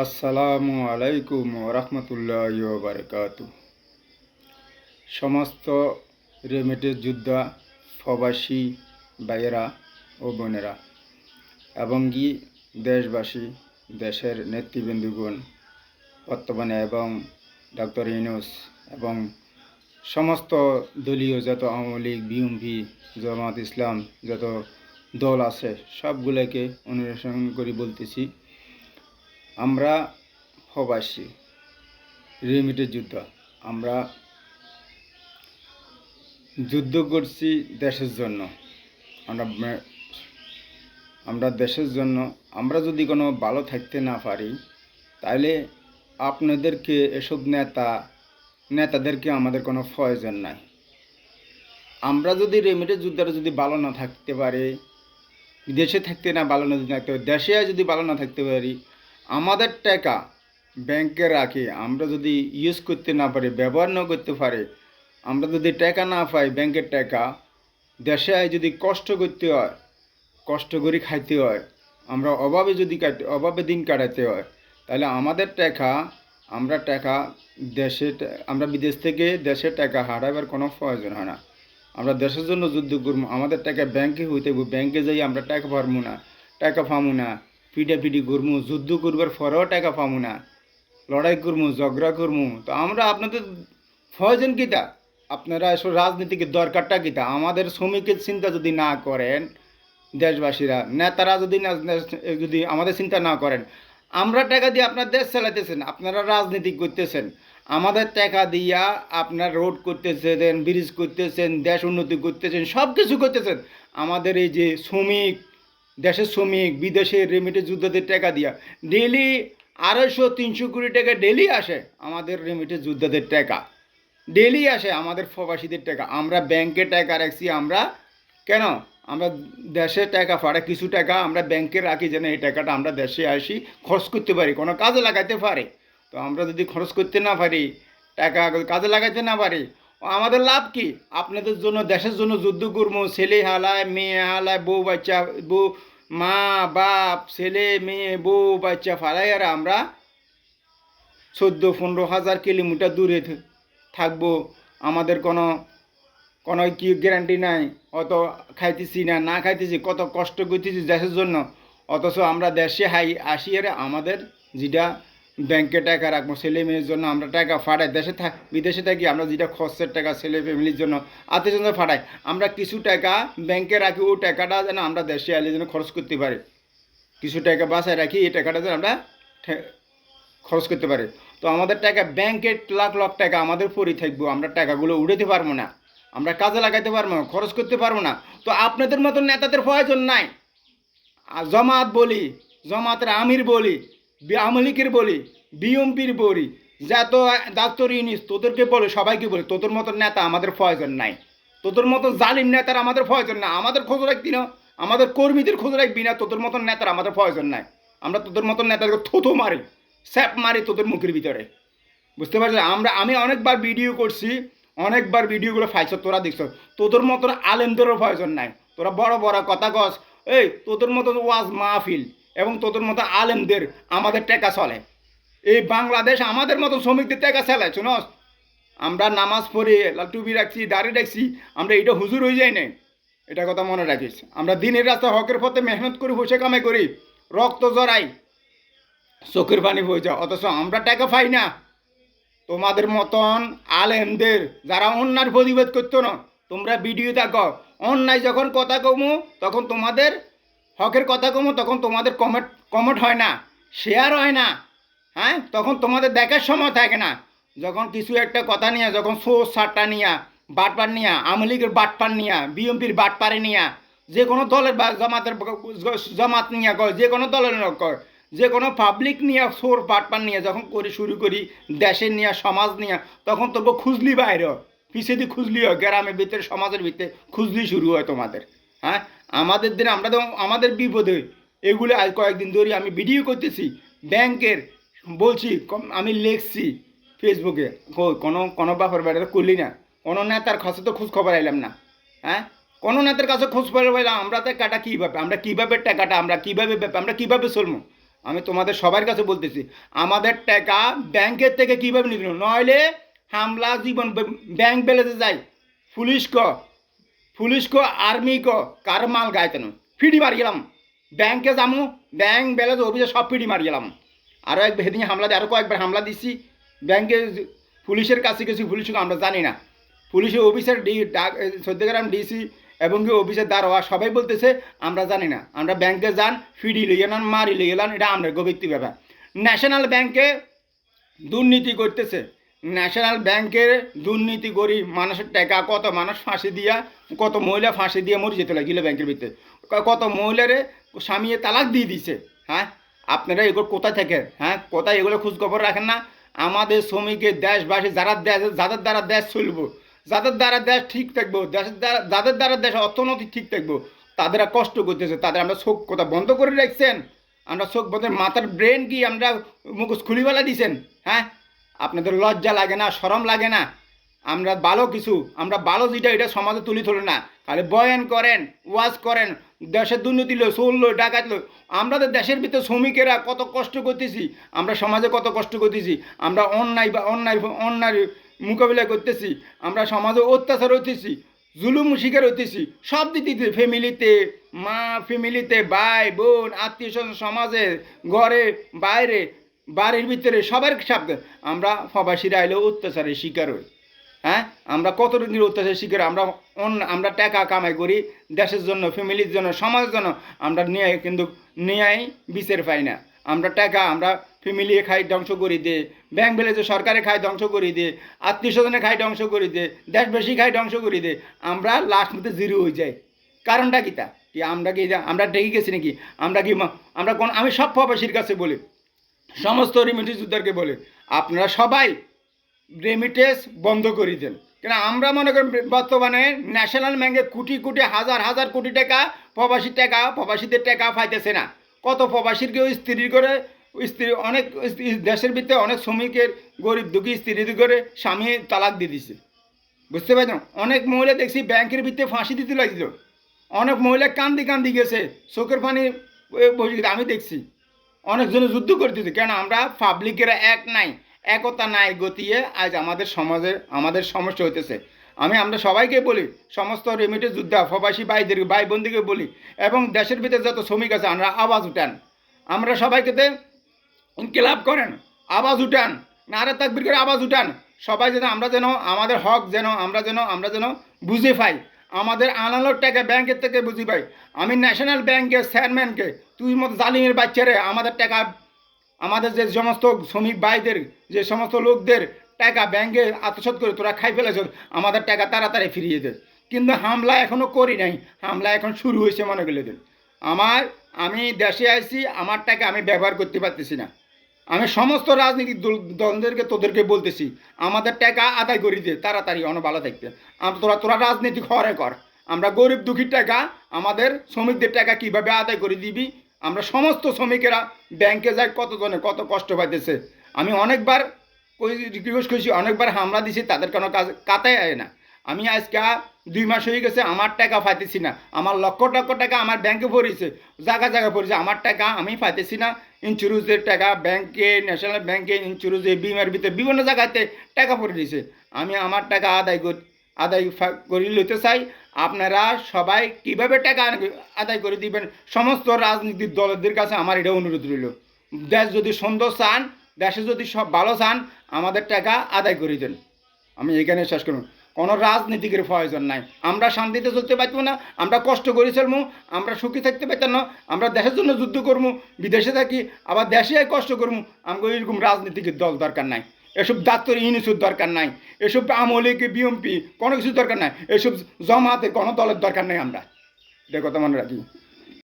আসসালামু আলাইকুম রহমতুল্লাহ বারকাত সমস্ত রেমিটের যোদ্ধা, প্রবাসী ভাইয়েরা ও বোনেরা এবং কি দেশবাসী, দেশের নেতৃবৃন্দুগণ, বর্তমানে এবং ডক্টর ইনুস এবং সমস্ত দলীয় যত আওয়ামী লীগ বিএমপি জামাত ইসলাম যত দল আছে, সবগুলোকে অনুসরণ করে বলতেছি। আমরা প্রবাসী। রেমিটের যুদ্ধ। আমরা যুদ্ধ করছি দেশের জন্য। আমরা আমরা দেশের জন্য, আমরা যদি কোনো ভালো থাকতে না পারি তাহলে আপনাদেরকে এসব নেতা, নেতাদেরকে আমাদের কোনো প্রয়োজন নাই। আমরা যদি রেমিটের যুদ্ধটা যদি ভালো না থাকতে পারি, দেশে থাকতে না ভালো না থাকতে পারি, দেশে যদি ভালো না থাকতে পারি আমাদের টাকা ব্যাংকে রাখি, আমরা যদি ইউজ করতে না পারি, ব্যবহার না করতে পারি, আমরা যদি টাকা না পাই ব্যাংকের টাকা, দেশে যদি কষ্ট করতে হয়, কষ্ট করে খাইতে হয়, আমরা অভাবে যদি অভাবে দিন কাটাতে হয়, তাহলে আমাদের টাকা, আমরা টাকা দেশে আমরা বিদেশ থেকে দেশে টাকা হারাবার কোনো প্রয়োজন হয় না আমরা দেশের জন্য যুদ্ধ করব, আমাদের টাকা ব্যাংকে হইতে। ব্যাংকে যাই আমরা টাকা পারব না, টাকা পাবো না পিটাপিটি করব যুদ্ধ করবার পরেও টাকা পাবো না। লড়াই করব ঝগড়া করব তো আমরা আপনাদের প্রয়োজন কিতা? আপনারা এসব রাজনীতিকে দরকারটা কিতা? আমাদের শ্রমিকের চিন্তা যদি না করেন, দেশবাসীরা, নেতারা যদি না যদি আমাদের চিন্তা না করেন, আমরা টাকা দিয়ে আপনার দেশ চালাতেছেন আপনারা রাজনীতি করতেছেন। আমাদের টাকা দিয়া আপনার রোড করতেছেন, ব্রিজ করতেছেন, দেশ উন্নতি করতেছেন সব কিছু করতেছেন। আমাদের এই যে শ্রমিক দেশের শ্রমিক বিদেশের রেমিটেড যুদ্ধদের টাকা দিয়া। ডেলি আড়াইশো, তিনশো কোটি টাকা ডেলি আসে আমাদের রেমিটেড যোদ্ধাদের টাকা। ডেলি আসে আমাদের প্রবাসীদের টাকা। আমরা ব্যাংকে টাকা রাখছি, আমরা কেন? আমরা দেশে টাকা ফাড়া, কিছু টাকা আমরা ব্যাংকে রাখি যেন এই টাকাটা আমরা দেশে আসি, খরচ করতে পারি। কোনো কাজে লাগাতে পারি। তো আমরা যদি খরচ করতে না পারি, টাকা কাজে লাগাতে না পারি আমাদের লাভ কি? আপনাদের জন্য, দেশের জন্য যুদ্ধ করব। ছেলে হালায়, মেয়ে হালায়, বউ বাচ্চা, বউ, মা, বাপ, ছেলে, মেয়ে, বউ, বাচ্চা ফালাইয়ারা আমরা চোদ্দ, পনেরো হাজার কিলোমিটার দূরে থাকব। আমাদের কোনো কোনো কি গ্যারান্টি নাই। অত খাইতেছি না না খাইতেছি, কত কষ্ট করতেছি দেশের জন্য। অথচ আমরা দেশে হাই আসি এর আমাদের যেটা ব্যাংকে টাকা রাখব, ছেলে মেয়ের জন্য আমরা টাকা ফাটাই দেশে থাক, বিদেশে থাকি, আমরা যেটা খরচের টাকা ছেলে ফ্যামিলির জন্য, আত্মীয় ফাটাই আমরা কিছু টাকা ব্যাংকে রাখি ওই টাকাটা যেন আমরা দেশে আলে যেন খরচ করতে পারি। কিছু টাকা বাসায় রাখি, এই টাকাটা যেন আমরা খরচ করতে পারি। তো আমাদের টাকা, ব্যাংকে লাখ লাখ টাকা আমাদের পরে থাকব, আমরা টাকাগুলো উড়াতে পারব না, আমরা কাজে লাগাইতে পারব না, খরচ করতে পারব না। তো আপনাদের মতন নেতাদের প্রয়োজন নাই। জমাত বলি, জমাতের আমির বলি আওয়ামী লীগের বলি, বিএমপির বলি যত ডাক্তার ইউনিস, তোদেরকে বলে, সবাইকে বলি, তোদের মতো নেতা আমাদের প্রয়োজন নাই। তোদের মতো জালিম নেতার আমাদের প্রয়োজন না আমাদের খোঁজ রাখবি না, আমাদের কর্মীদের খোঁজ রাখবি না, তোদের মতন নেতার আমাদের প্রয়োজন নাই। আমরা তোদের মতন নেতাদেরকে থুতু মারি, স্যাপ মারি তোদের মুখের ভিতরে। বুঝতে পারছি আমরা, আমি অনেকবার ভিডিও করছি, অনেকবার ভিডিওগুলো ফাইছ তোরা দেখছ। তোদের মতন আলেমদেরও প্রয়োজন নাই। তোরা বড় বড় কথা কস, এই, তোদের মতন ওয়াজ মাহফিল এবং তোদের মতো আলেমদের আমাদের টাকা চলে। এই বাংলাদেশ আমাদের মতো শ্রমিকদের টাকা চালায় শুনস? আমরা নামাজ পড়ে টুপি রাখছি, দাড়ি রাখছি, আমরা এটা হুজুর হয়ে যাই নাই। এটা কথা মনে রাখিস। আমরা দিনের রাস্তায় হকের পথে মেহনত করি, বসে কামে করি, রক্ত জড়াই, চোখের পানি বয়ে যাও। অথচ আমরা টাকা পাই না। তোমাদের মতন আলেমদের যারা অন্যার প্রতিবাদ করতো না, তোমরা ভিডিও দেখো, অন্যায় যখন কথা কমো, তখন তোমাদের হকের কথা কমো, তখন তোমাদের কমেন্ট কমেন্ট হয় না শেয়ার হয় না হ্যাঁ? তখন তোমাদের দেখার সময় থাকে না। যখন কিছু একটা কথা নিয়ে, যখন শো সারটা নিয়া, বাটপার নিয়া, আওয়ামী লীগের বাটপার নিয়া বিএমপির বাটপারে নিয়া, যে কোনো দলের বা জামাতের জামাত নিয়ে কয়, যে কোনো দলের কয়, যে কোনো পাবলিক নিয়ে সোর পাটপান নিয়ে, যখন করি, শুরু করি, দেশের নিয়ে, সমাজ নিয়ে, তখন তবু খুঁজলি বাইরে পিছিয়ে দিয়ে খুঁজলি হয়, গ্রামের ভিতরে, সমাজের ভিতরে খুঁজলি শুরু হয় তোমাদের হ্যাঁ? আমাদের দিনে আমরা তো আমাদের বিপদে এগুলো আজ কয়েকদিন ধরে আমি ভিডিও করতেছি। ব্যাংকের বলছি আমি লিখছি ফেসবুকে কোনো কোনো ব্যাপার ব্যাপারে করলি না। কোনো নেতার কাছে তো খোঁজ খবর আইলাম না। হ্যাঁ? কোনো নেতার কাছে খোঁজ খবর পাইলাম আমরা টাকাটা কীভাবে, আমরা কীভাবে টাকাটা, আমরা কীভাবে আমরা কীভাবে চলবো? আমি তোমাদের সবার কাছে বলতেছি, আমাদের টাকা ব্যাংকের থেকে কীভাবে নিতে নইলে হামলা জীবন ব্যাংক ব্যালেন্সে যায়। পুলিশ ক পুলিশ ক, আর্মি ক, কার মাল গাইতেন ফিডি মারি গেলাম। ব্যাংকে যামু, ব্যাংক ব্যালেন্স, অফিসে সব ফিডি মারি গেলাম। আরও এক সেদিন হামলা দিয়ে আরও কয়েকবার হামলা দিছি। ব্যাংকে পুলিশের কাছে গেছি পুলিশকে আমরা জানি না। পুলিশের অফিসার ডি ডাক সত্যগ্রাম ডিসি এবং কি অফিসের দারোয়া সবাই বলতেছে, আমরা জানি না। আমরা ব্যাংকে যান ফিডি লিয়ে নেন, মারি লিয়ে নেন, এটা আমরা গভীর ব্যাপার। ন্যাশনাল ব্যাংকে দুর্নীতি করতেছে। ন্যাশনাল ব্যাংকের দুর্নীতি করি মানুষের টাকা, কত মানুষ ফাঁসি দিয়া, কত মহিলা ফাঁসি দিয়ে মরে যেতে লাগিল ব্যাংকের ভিতরে। কত মহিলারে স্বামীয়ে তালাক দিয়ে দিছে হ্যাঁ? আপনারা এগুলো কোথায় থেকে হ্যাঁ? কোথায় এগুলো খোঁজখবর রাখেন না? আমাদের শ্রমিকের দেশবাসী যারা দেশ, যাদের দ্বারা দেশ চলব, যাদের দ্বারা দেশ ঠিক থাকব, দেশের দ্বারা, যাদের দ্বারা দেশ অর্থনৈতিক ঠিক থাকব, তাদের কষ্ট করতেছে, তাদের আমরা চোখ কোথা বন্ধ করে রাখছেন? আমরা চোখ বন্ধ, মাথার ব্রেন কি আমরা মুখোশ খুলিবেলা দিছেন হ্যাঁ? আপনাদের লজ্জা লাগে না সরম লাগে না। আমরা ভালো কিছু, আমরা ভালো যেটা, এটা সমাজে তুলি ধরে না। তাহলে বয়ান করেন, ওয়াজ করেন, দেশের দুর্নীতি লো চলল ডাকাত লো তো দেশের ভিতরে শ্রমিকেরা কত কষ্ট করতেছি, আমরা সমাজে কত কষ্ট করতেছি, আমরা অন্যায় বা অন্যায় অন্যায় মোকাবিলা করতেছি, আমরা সমাজে অত্যাচার হইতেছি, জুলুম শিকার হইতেছি। সব দিকে ফ্যামিলিতে, মা, ফ্যামিলিতে ভাই, বোন, আত্মীয় স্বজন, সমাজে, ঘরে, বাইরে বাড়ির ভিতরে সবার সাথে আমরা প্রবাসীরা এলেও অত্যাচারের শিকার হই। হ্যাঁ? আমরা কত রকমের অত্যাচারের শিকার? আমরা অন্য, আমরা টাকা কামাই করি, দেশের জন্য, ফ্যামিলির জন্য, সমাজের জন্য, আমরা নিয়ে কিন্তু নিয়ে বিচার পাই না। আমরা টাকা, আমরা ফ্যামিলি খাই, ধ্বংস করি দে ব্যাংক ব্যালেন্সে সরকারে খাই, ধ্বংস করি দে আত্মীয় স্বজনে খাই, ধ্বংস করি দে দেশবাসী খাই, ধ্বংস করি দে আমরা লাস্ট মধ্যে জিরো হয়ে যাই। কারণটা কি তা? কি আমরা কি, আমরা ডেকে গেছি নাকি? আমরা কি আমরা কোন, আমি সব প্রবাসীর কাছে বলি সমস্ত রেমিটেন্স যোদ্ধারকে বলে, আপনারা সবাই রেমিটেন্স বন্ধ করে দেন। কেন আমরা মনে করি বর্তমানে ন্যাশনাল ব্যাংকে কোটি কোটি, হাজার হাজার কোটি টাকা প্রবাসীর টাকা, প্রবাসীদের টাকা পাইতেছে না। কত প্রবাসীর কেউ স্ত্রী করে, স্ত্রী অনেক, দেশের ভিতরে অনেক শ্রমিকের, গরিব দুঃখী স্ত্রী করে স্বামী তালাক দিয়ে দিছে। বুঝতে পারছেন? অনেক মহিলা দেখছি ব্যাংকের ভিতরে ফাঁসি দিতে লাগছিল অনেক মহিলা কান্দি কান্দি গেছে, চোখের পানি বসে আমি দেখছি। অনেকজনে যুদ্ধ করতেছে। কেন আমরা পাবলিকেরা এক নাই, একতা নাই গতিয়ে আজ আমাদের সমাজের আমাদের সমস্যা হইতেছে। আমি, আমরা সবাইকে বলি, সমস্ত রেমিটে যোদ্ধা প্রবাসী ভাইদের ভাই বোনদিকে বলি, এবং দেশের ভিতরে যত শ্রমিক আছে, আমরা আওয়াজ উঠান। আমরা সবাইকে ইনকিলাব করেন, আওয়াজ উঠান নারে তাকবির করে আওয়াজ উঠান। সবাই যেন আমরা যেন, আমাদের হক যেন, আমরা যেন আমরা যেন বুঝে পাই। আমাদের আনালোর টাকা, ব্যাংকের থেকে বুঝি পাই। আমি ন্যাশনাল ব্যাংকের চেয়ারম্যানকে তুই মতো জালিমের বাচ্চারে আমাদের টাকা, আমাদের যে সমস্ত শ্রমিক ভাইদের, যে সমস্ত লোকদের টাকা ব্যাংকে আত্মসাৎ করে তোরা খাই ফেলেছ, আমাদের টাকা তাড়াতাড়ি ফিরিয়ে দে। কিন্তু হামলা এখনও করি নাই, হামলা এখন শুরু হয়েছে মনে গেলে দিন। আমার, আমি দেশে আইছি, আমার টাকা আমি ব্যবহার করতে পারতেছি না। আমি সমস্ত রাজনৈতিক দল- দলদেরকে, তোদেরকে বলতেছি, আমাদের টাকা আদায় করে দে, তাড়াতাড়ি, অন ভালো থাকতে। তোরা তোরা রাজনীতি হরে কর। আমরা গরিব দুঃখীর টাকা, আমাদের শ্রমিকদের টাকা কীভাবে আদায় করে দিবি আমরা সমস্ত শ্রমিকেরা ব্যাংকে যাই, কতজনে কত কষ্ট পাইতেছে। আমি অনেকবার রিকোয়েস্ট করেছি, অনেকবার হামলা দিছি, তাদের কোনো কাজ, কাতায় আয় না। আমি আজকে দুই মাস হয়ে গেছে, আমার টাকা পাইতেছি না। আমার লক্ষ লক্ষ টাকা আমার ব্যাংকে পড়েছে, জায়গা জায়গা পড়েছে, আমার টাকা আমি পাইতেছি না। ইন্স্যুরেন্সের টাকা, ব্যাংকে ন্যাশনাল ব্যাংকে ইন্স্যুরেন্সে বিমার ভিতরে বিভিন্ন জায়গাতে টাকা পড়ে দিয়েছে আমি আমার টাকা আদায় করি আদায় করে নিতে চাই। আপনারা সবাই কীভাবে টাকা আদায় করে দিবেন? সমস্ত রাজনীতির দলদের কাছে আমার এটা অনুরোধ রইল। দেশ যদি সুন্দর চান, দেশে যদি সব ভালো চান, আমাদের টাকা আদায় করে দেন। আমি এখানে শেষ করব কোনো রাজনীতিকের প্রয়োজন নাই। আমরা শান্তিতে চলতে পারব না, আমরা কষ্ট করে চলবো, আমরা সুখী থাকতে পারতাম না, আমরা দেশের জন্য যুদ্ধ করব, বিদেশে থাকি, আবার দেশে কষ্ট করব। আমাকে এরকম রাজনীতিকের দল দরকার নাই। এসব ডাক্তার ইউনিসুর দরকার নাই। এসব আমলিকে বিএমপি কোনো কিছু দরকার নাই। এসব জমাতে কোনো দলের দরকার নেই আমরা। এটা কথা মনে রাখি।